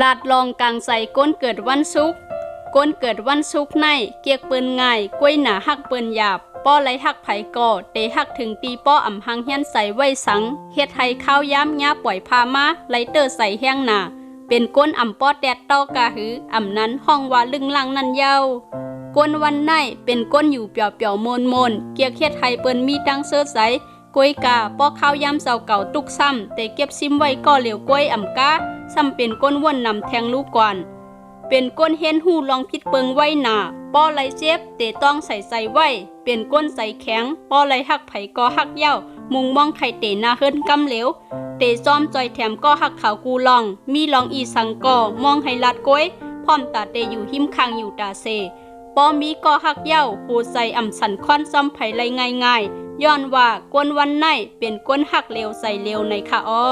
ลาดลองกลางใส่ก้นเกิดวันศุกก้นเกิดวันศุกในเกียกเปิ้นง่ายกล้วยหนาหักเปิ้นหยาบป้อไหลหักไผก่อเตหักถึงตีป้ออ่ำหังเฮียนใส่ไว้สังเฮ็ดให้ข้าวย้ำย้าปล่อยพามาไหลเตอร์ใส่แห้งหนาเป็นก้นอ่ำป้อแดดเต้ากาหืออ่ำนั้นห้องว่าลึงลังนันเยาก้นวันในเป็นก้นอยู่เปียวเปียวโมนโมนเกียกเฮ็ดให้เปิ้นมีตังเสื้อใส กล้วยกาปอข้าวยำเสาเก่าตุกซ้ำแต่เก็บซิมไว้ก็เหลียวกล้วยอ่ำกาซ้ำเป็นก้นว่นนำแทงลูกก่อน เป็นก้นเห็นหูลองพิดเปิงไว้หนาป้อไหลเจ็บเตต้องใส่ใส่ไว้ เป็นก้นใส่แข็งป้อไหลหักไผก็หักเย้ามุงมองไข่เตนาเฮิรนกำเหลวเตซ้อมจอยแถมก็หักขาวกูลอง มีลองอีสังก็มองให้ลัดกล้วยพร้อมตาเตอยู่หิมคางอยู่ตาเซป้อมีก็หักเย้าโหใส่อ่ำสันค่อนซ้อมไผไรง่ายๆ ย้อนว่ากวนวันในเป็นกวนหักเลวใส่เลวในค่ะอ้อ